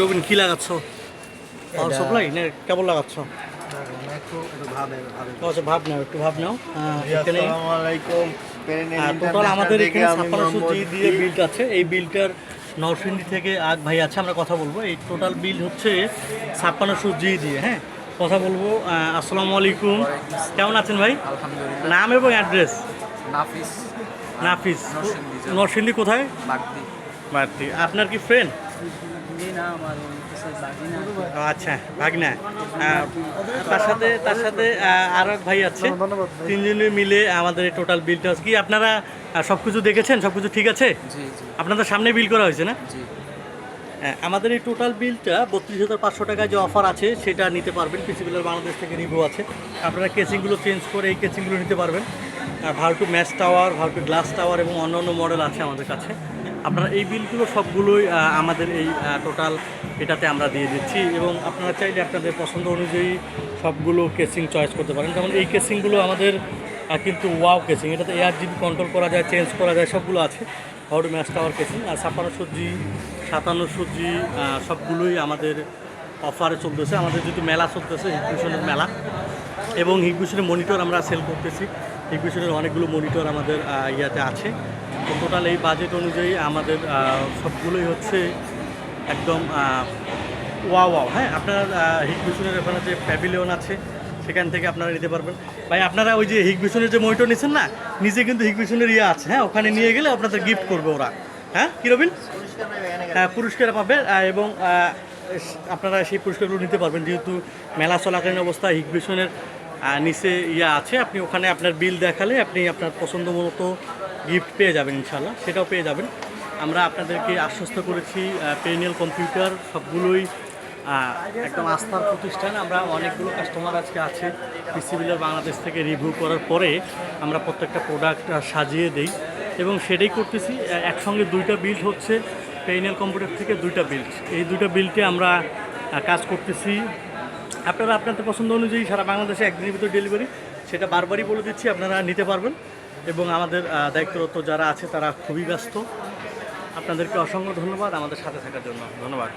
রবিন কি লাগাচ্ছ? Power supply না কেবল লাগাচ্ছ? আচ্ছা ভাব নাও একটু ভাব নাও। এখানে টোটাল আমাদের এখানে ছাপ্পান্নশো জি দিয়ে বিল্ড আছে। এই বিলটার নরসিংদী থেকে আগ ভাই আছে আমরা কথা বলব। এই টোটাল বিল হচ্ছে ছাপ্পান্নশো জি দিয়ে হ্যাঁ? কথা বলব। আসসালামু আলাইকুম কেমন আছেন ভাই? নাম এবং অ্যাড্রেস নাফিস। নাফিস। নরসিংদী কোথায়? বাগদি। আপনার কি ফ্রেন্ড আচ্ছা ভাগনা। তার সাথে তার সাথে আরও এক ভাই আছে। তিনজনে মিলে আমাদের এই টোটাল বিলটা কি আপনারা সব কিছু দেখেছেন? সব কিছু ঠিক আছে? জি জি। আপনাদের সামনে বিল করা হয়েছে না? হ্যাঁ, আমাদের এই টোটাল বিলটা বত্রিশ হাজার পাঁচশো টাকায় যে অফার আছে সেটা নিতে পারবেন। পিসিবিলের বাংলাদেশ থেকে রিভিউ আছে। আপনারা কেসিংগুলো চেঞ্জ করে এই কেসিংগুলো নিতে পারবেন। আর ভার্টু ম্যাচ টাওয়ার ভার্টু গ্লাস টাওয়ার এবং অন্য অন্য মডেল আছে আমাদের কাছে। আপনারা এই বিলগুলো সবগুলোই আমাদের এই টোটাল এটাতে আমরা দিয়ে দিচ্ছি এবং আপনারা চাইলে আপনাদের পছন্দ অনুযায়ী সবগুলো কেসিং চয়েস করতে পারেন। যেমন এই কেসিংগুলো আমাদের কিন্তু ওয়াও কেসিং এটাতে এয়ার জিবি কন্ট্রোল করা যায় চেঞ্জ করা যায়, সবগুলো আছে। ভার্টু ম্যাচ টাওয়ার কেসিং আর ছাপ্পান্নশো জি, সাতান্নশো জি সবগুলোই আমাদের অফারে চলতেছে। আমাদের যেহেতু মেলা চলতেছে হিগভিশনের মেলা, এবং হিগভিশনের মনিটর আমরা সেল করতেছি। হিগভিশনের অনেকগুলো মনিটর আমাদের ইয়াতে আছে। তো টোটাল এই বাজেট অনুযায়ী আমাদের সবগুলোই হচ্ছে একদম ওয়া ওয়াও হ্যাঁ? আপনার হিগভিশনের ওখানে যে প্যাভিলিয়ন আছে সেখান থেকে আপনারা নিতে পারবেন। ভাই আপনারা ওই যে হিগভিশনের যে মনিটর নিচ্ছেন না নিজে কিন্তু হিগভিশনের ইয়ে আছে হ্যাঁ? ওখানে নিয়ে গেলে আপনাদের গিফট করবে ওরা। হ্যাঁ? কী রবিন? হ্যাঁ, পুরস্কার পাবে এবং আপনারা সেই পুরস্কারগুলো নিতে পারবেন। যেহেতু মেলা চলাকালীন অবস্থায় হিগভিশনের আহ, নিচে ইয়ে আছে আপনি ওখানে আপনার বিল দেখালে আপনি আপনার পছন্দ মতো গিফট পেয়ে যাবেন ইনশাল্লাহ সেটাও পেয়ে যাবেন। আমরা আপনাদেরকে আশ্বস্ত করেছি পেনিয়াল কম্পিউটার সবগুলোই একদম আস্থার প্রতিষ্ঠান। আমরা অনেকগুলো কাস্টমার আজকে আছে পিসিবিলের বাংলাদেশ থেকে রিভিউ করার পরে আমরা প্রত্যেকটা প্রোডাক্ট সাজিয়ে দেই। এবং সেটাই করতেছি একসঙ্গে দুইটা বিল্ড হচ্ছে পেইনেল কম্পিউটার থেকে দুইটা বিল্ড এই দুইটা বিল্ডে আমরা কাজ করতেছি। আপনারা আপনাদের পছন্দ অনুযায়ী সারা বাংলাদেশে একদিনের ভিতর ডেলিভারি সেটা বারবারই বলে দিচ্ছি, আপনারা নিতে পারবেন। এবং আমাদের দায়িত্বরত যারা আছে তারা খুবই ব্যস্ত। আপনাদেরকে অসংখ্য ধন্যবাদ আমাদের সাথে থাকার জন্য। ধন্যবাদ।